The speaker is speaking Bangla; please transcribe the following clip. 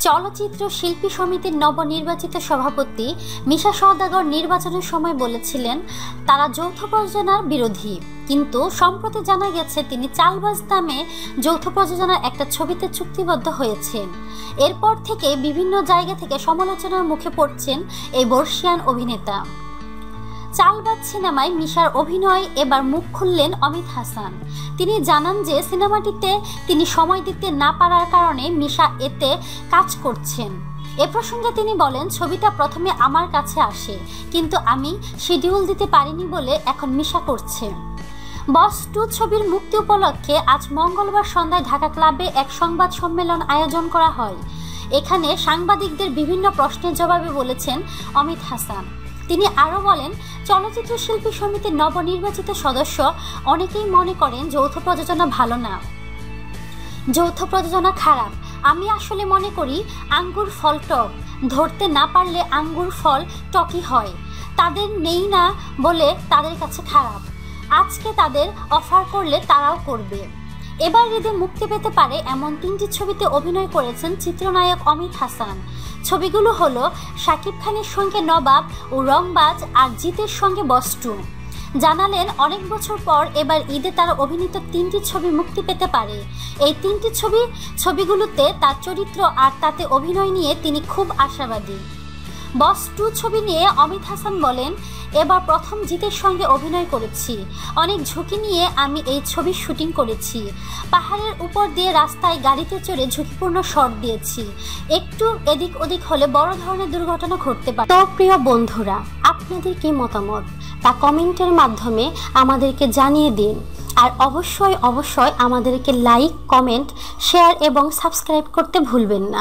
চলচ্চিত্র শিল্পী সমিতির নবনির্বাচিত সভাপতি মিশা সওদাগর নির্বাচনের সময় বলেছিলেন, তারা যৌথ প্রযোজনার বিরোধী। কিন্তু সম্প্রতি জানা গেছে, তিনি চালবাজ নামে যৌথ প্রযোজনার একটা ছবিতে চুক্তিবদ্ধ হয়েছেন। এরপর থেকে বিভিন্ন জায়গা থেকে সমালোচনার মুখে পড়ছেন এই বর্ষিয়ান অভিনেতা। চালবাজ সিনেমায় মিশার অভিনয় এবার মুখ খুললেন অমিত হাসান। তিনি জানান যে সিনেমাটিতে তিনি সময় দিতে না পারার কারণে মিশা এতে কাজ করছেন। এ প্রসঙ্গে তিনি বলেন, ছবিটা প্রথমে আমার কাছে আসে, কিন্তু আমি শিডিউল দিতে পারিনি বলে এখন মিশা করছে। বস টু ছবির মুক্তি উপলক্ষে আজ মঙ্গলবার সন্ধ্যায় ঢাকা ক্লাবে এক সংবাদ সম্মেলন আয়োজন করা হয়। এখানে সাংবাদিকদের বিভিন্ন প্রশ্নের জবাবে বলেছেন অমিত হাসান। তিনি আরও বলেন, চলচ্চিত্র শিল্পী সমিতির নবনির্বাচিত সদস্য অনেকেই মনে করেন যৌথ প্রযোজনা ভালো না। যৌথ প্রযোজনা খারাপ। আমি আসলে মনে করি আঙ্গুর ফল টক। ধরতে না পারলে আঙ্গুর ফল টকই হয়। তাদের নেই না বলে তাদের কাছে খারাপ। আজকে তাদের অফার করলে তারাও করবে। এবার ঈদে মুক্তি পেতে পারে এমন তিনটি ছবিতে অভিনয় করেছেন চিত্রনায়ক অমিত হাসান। ছবিগুলো হলো শাকিব খানের সঙ্গে নবাব ও রংবাজ আর জিতের সঙ্গে বস্টু। জানালেন, অনেক বছর পর এবার ঈদে তার অভিনীত তিনটি ছবি মুক্তি পেতে পারে। এই তিনটি ছবি, ছবিগুলোতে তার চরিত্র আর তাতে অভিনয় নিয়ে তিনি খুব আশাবাদী। বস টু ছবি নিয়ে অমিত হাসান বলেন, এবার প্রথম জিতের সঙ্গে অভিনয় করেছি। অনেক ঝুঁকি নিয়ে আমি এই ছবির শুটিং করেছি। পাহাড়ের উপর দিয়ে রাস্তায় গাড়িতে চড়ে ঝুঁকিপূর্ণ শট দিয়েছি। একটু এদিক ওদিক হলে বড় ধরনের দুর্ঘটনা ঘটতে পারে। তো প্রিয় বন্ধুরা, আপনাদের কি মতামত? তা কমেন্টের মাধ্যমে আমাদেরকে জানিয়ে দিন। আর অবশ্যই অবশ্যই আমাদেরকে লাইক, কমেন্ট, শেয়ার এবং সাবস্ক্রাইব করতে ভুলবেন না।